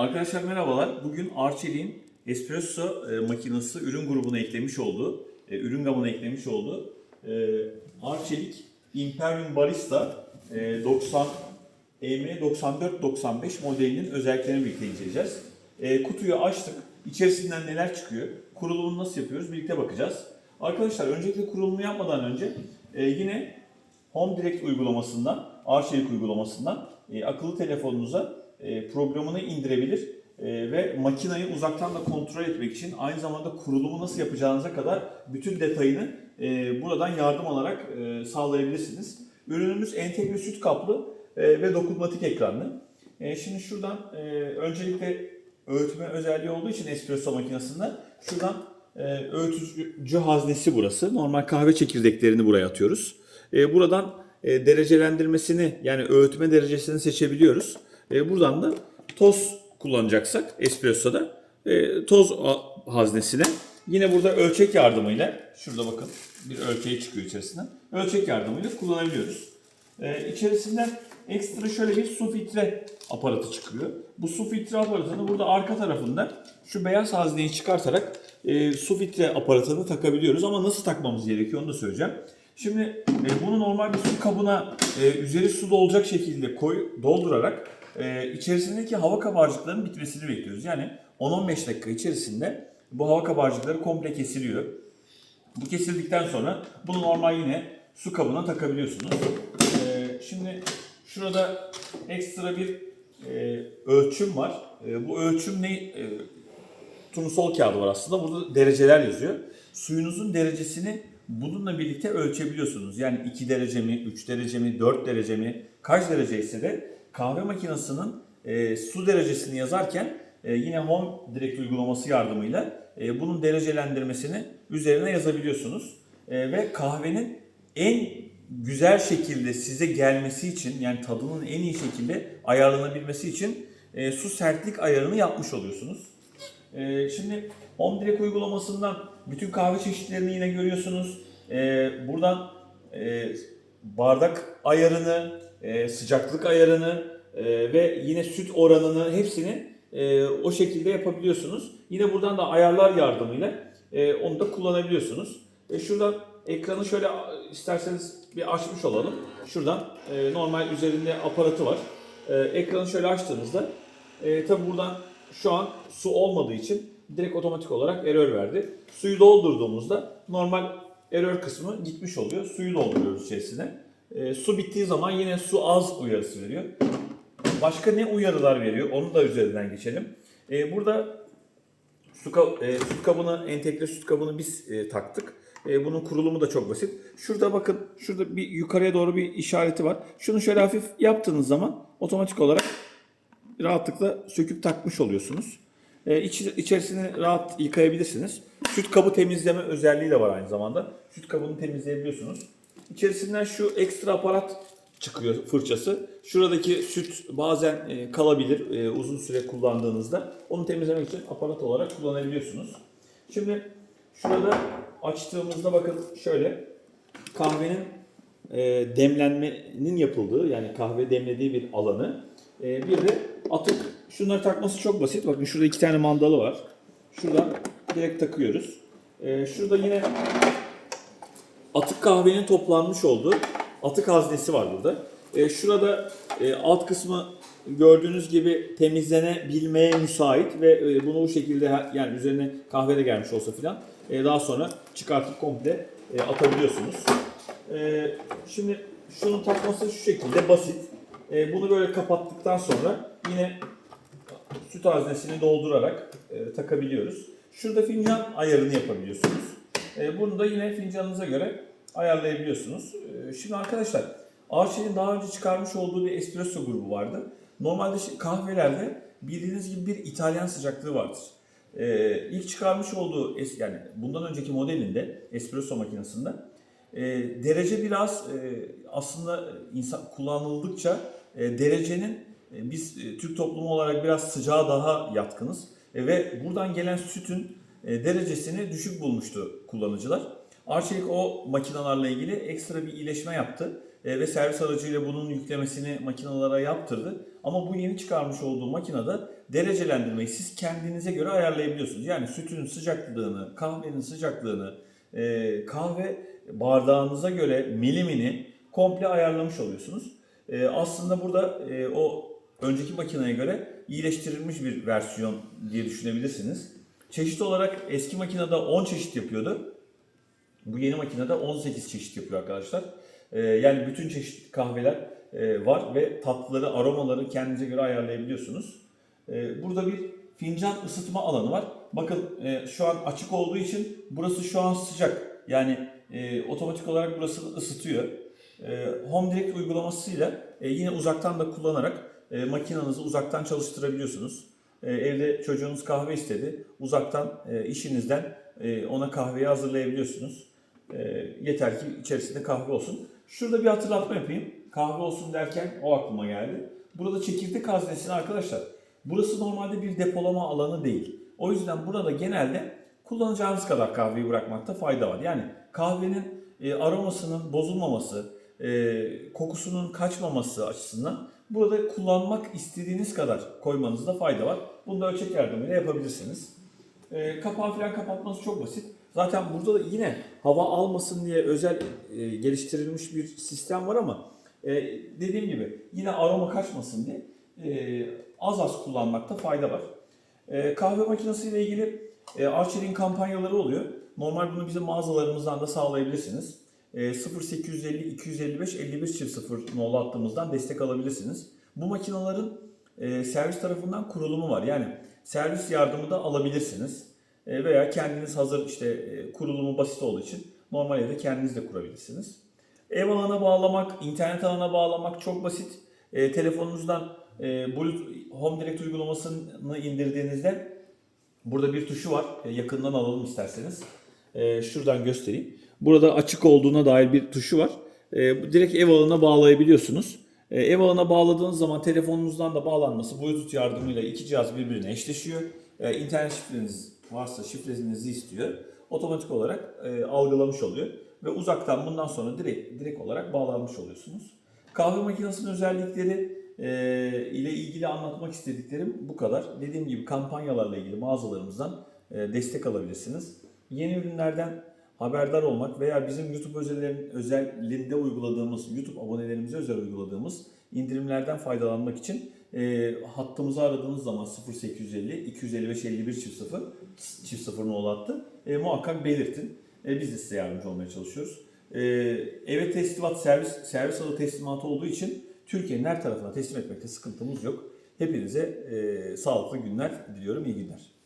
Arkadaşlar merhabalar. Bugün Arçelik'in espresso e, makinesi ürün grubuna eklemiş olduğu, e, ürün gamına eklemiş olduğu e, Arçelik Imperium Barista e, 90 EM 9495 modelinin özelliklerini birlikte inceleyeceğiz. E, kutuyu açtık. İçerisinden neler çıkıyor? Kurulumunu nasıl yapıyoruz? Birlikte bakacağız. Arkadaşlar öncelikle kurulumu yapmadan önce e, yine Home Direct uygulamasından, Arçelik uygulamasından e, akıllı telefonunuza e, programını indirebilir e, ve makinayı uzaktan da kontrol etmek için aynı zamanda kurulumu nasıl yapacağınıza kadar bütün detayını e, buradan yardım alarak e, sağlayabilirsiniz. Ürünümüz entegre süt kaplı e, ve dokunmatik ekranlı. E, şimdi şuradan e, öncelikle öğütme özelliği olduğu için espresso makinesinde şuradan e, öğütücü haznesi burası. Normal kahve çekirdeklerini buraya atıyoruz. E, buradan e, derecelendirmesini yani öğütme derecesini seçebiliyoruz. E, buradan da toz kullanacaksak espressoda e, toz haznesine yine burada ölçek yardımıyla şurada bakın bir ölçeği çıkıyor içerisinden. Ölçek yardımıyla kullanabiliyoruz. E, içerisinden ekstra şöyle bir su filtre aparatı çıkıyor. Bu su filtre aparatını burada arka tarafında şu beyaz hazneyi çıkartarak e, su filtre aparatını takabiliyoruz ama nasıl takmamız gerekiyor onu da söyleyeceğim. Şimdi e, bunu normal bir su kabına e, üzeri su dolacak şekilde koy doldurarak e, içerisindeki hava kabarcıklarının bitmesini bekliyoruz. Yani 10-15 dakika içerisinde bu hava kabarcıkları komple kesiliyor. Bu kesildikten sonra bunu normal yine su kabına takabiliyorsunuz. Ee, şimdi şurada ekstra bir e, ölçüm var. E, bu ölçüm ne? E, turnusol kağıdı var aslında. Burada dereceler yazıyor. Suyunuzun derecesini bununla birlikte ölçebiliyorsunuz. Yani 2 derece mi, 3 derece mi, 4 derece mi, kaç derece ise de kahve makinesinin e, su derecesini yazarken e, yine Home Direct uygulaması yardımıyla e, bunun derecelendirmesini üzerine yazabiliyorsunuz. E, ve kahvenin en güzel şekilde size gelmesi için yani tadının en iyi şekilde ayarlanabilmesi için e, su sertlik ayarını yapmış oluyorsunuz. Ee, şimdi Home Direct uygulamasından bütün kahve çeşitlerini yine görüyorsunuz. Ee, buradan e, bardak ayarını, e, sıcaklık ayarını e, ve yine süt oranını hepsini e, o şekilde yapabiliyorsunuz. Yine buradan da ayarlar yardımıyla e, onu da kullanabiliyorsunuz. E, şuradan ekranı şöyle isterseniz bir açmış olalım. Şuradan e, normal üzerinde aparatı var. E, ekranı şöyle açtığınızda e, tabi buradan şu an su olmadığı için direkt otomatik olarak error verdi. Suyu doldurduğumuzda normal error kısmı gitmiş oluyor. Suyu dolduruyoruz içerisine. E, su bittiği zaman yine su az uyarısı veriyor. Başka ne uyarılar veriyor? Onu da üzerinden geçelim. E, burada su, ka- e, süt kabını, entegre süt kabını biz e, taktık. E, bunun kurulumu da çok basit. Şurada bakın, şurada bir yukarıya doğru bir işareti var. Şunu şöyle hafif yaptığınız zaman otomatik olarak rahatlıkla söküp takmış oluyorsunuz. E, iç, içerisini rahat yıkayabilirsiniz. Süt kabı temizleme özelliği de var aynı zamanda. Süt kabını temizleyebiliyorsunuz. İçerisinden şu ekstra aparat çıkıyor fırçası. Şuradaki süt bazen e, kalabilir e, uzun süre kullandığınızda. Onu temizlemek için aparat olarak kullanabiliyorsunuz. Şimdi şurada açtığımızda bakın şöyle kahvenin e, demlenmenin yapıldığı yani kahve demlediği bir alanı. Bir de atık şunları takması çok basit. Bakın şurada iki tane mandalı var. Şuradan direkt takıyoruz. Şurada yine atık kahvenin toplanmış olduğu atık haznesi var burada. E, şurada e, alt kısmı gördüğünüz gibi temizlenebilmeye müsait ve e, bunu bu şekilde yani üzerine kahve de gelmiş olsa filan e, daha sonra çıkartıp komple e, atabiliyorsunuz. E, şimdi şunun takması şu şekilde basit. E, bunu böyle kapattıktan sonra yine süt haznesini doldurarak e, takabiliyoruz. Şurada fincan ayarını yapabiliyorsunuz. E, bunu da yine fincanınıza göre ayarlayabiliyorsunuz. E, şimdi arkadaşlar Arçelik'in daha önce çıkarmış olduğu bir espresso grubu vardı. Normalde kahvelerde bildiğiniz gibi bir İtalyan sıcaklığı vardır. E, ilk çıkarmış olduğu es- yani bundan önceki modelinde espresso makinesinde e, derece biraz e, aslında insan kullanıldıkça e, derecenin e, biz e, Türk toplumu olarak biraz sıcağa daha yatkınız E, ve buradan gelen sütün e, derecesini düşük bulmuştu kullanıcılar. Arçelik o makinalarla ilgili ekstra bir iyileşme yaptı e, ve servis aracıyla bunun yüklemesini makinalara yaptırdı. Ama bu yeni çıkarmış olduğu makinede derecelendirmeyi siz kendinize göre ayarlayabiliyorsunuz. Yani sütün sıcaklığını, kahvenin sıcaklığını, e, kahve bardağınıza göre milimini komple ayarlamış oluyorsunuz. E, aslında burada o önceki makineye göre iyileştirilmiş bir versiyon diye düşünebilirsiniz. Çeşit olarak eski makinede 10 çeşit yapıyordu. Bu yeni makinede 18 çeşit yapıyor arkadaşlar. Ee, yani bütün çeşit kahveler e, var ve tatlıları, aromaları kendinize göre ayarlayabiliyorsunuz. Ee, burada bir fincan ısıtma alanı var. Bakın e, şu an açık olduğu için burası şu an sıcak. Yani e, otomatik olarak burasını ısıtıyor. Home Direct uygulamasıyla e, yine uzaktan da kullanarak makinenizi uzaktan çalıştırabiliyorsunuz. E, evde çocuğunuz kahve istedi. Uzaktan e, işinizden e, ona kahveyi hazırlayabiliyorsunuz. Yeter ki içerisinde kahve olsun. Şurada bir hatırlatma yapayım. Kahve olsun derken o aklıma geldi. Burada çekirdek haznesini arkadaşlar. Burası normalde bir depolama alanı değil. O yüzden burada genelde kullanacağınız kadar kahveyi bırakmakta fayda var. Yani kahvenin aromasının bozulmaması, kokusunun kaçmaması açısından burada kullanmak istediğiniz kadar koymanızda fayda var. Bunu da ölçek yardımıyla yapabilirsiniz. E, kapağı falan kapatması çok basit. Zaten burada da yine hava almasın diye özel e, geliştirilmiş bir sistem var ama e, dediğim gibi yine aroma kaçmasın diye e, az az kullanmakta fayda var. E, kahve makinesiyle ilgili e, Arçelik'in kampanyaları oluyor. Normal bunu bizim mağazalarımızdan da sağlayabilirsiniz. E, 0850 255 51 0 nolu hattımızdan destek alabilirsiniz. Bu makinelerin e, servis tarafından kurulumu var. Yani servis yardımı da alabilirsiniz. E, veya kendiniz hazır işte e, kurulumu basit olduğu için normal evde kendiniz de kurabilirsiniz. Ev alana bağlamak, internet alana bağlamak çok basit. E, telefonunuzdan e, Bluetooth Home Direct uygulamasını indirdiğinizde burada bir tuşu var. E, yakından alalım isterseniz. E, şuradan göstereyim. Burada açık olduğuna dair bir tuşu var. E, direkt ev alana bağlayabiliyorsunuz. E, ev alana bağladığınız zaman telefonunuzdan da bağlanması Bluetooth yardımıyla iki cihaz birbirine eşleşiyor. E, internet şifreniz varsa şifrenizi istiyor. Otomatik olarak e, algılamış oluyor. Ve uzaktan bundan sonra direkt, direkt olarak bağlanmış oluyorsunuz. Kahve makinesinin özellikleri e, ile ilgili anlatmak istediklerim bu kadar. Dediğim gibi kampanyalarla ilgili mağazalarımızdan e, destek alabilirsiniz. Yeni ürünlerden haberdar olmak veya bizim YouTube özellerin, özelinde uyguladığımız, YouTube abonelerimize özel uyguladığımız indirimlerden faydalanmak için e, hattımızı aradığınız zaman 0850 255 51 çift 0 çift 0 nolu hattı e, muhakkak belirtin. E, biz de size yardımcı olmaya çalışıyoruz. E, eve teslimat servis servis alı teslimatı olduğu için Türkiye'nin her tarafına teslim etmekte sıkıntımız yok. Hepinize e, sağlıklı günler diliyorum. İyi günler.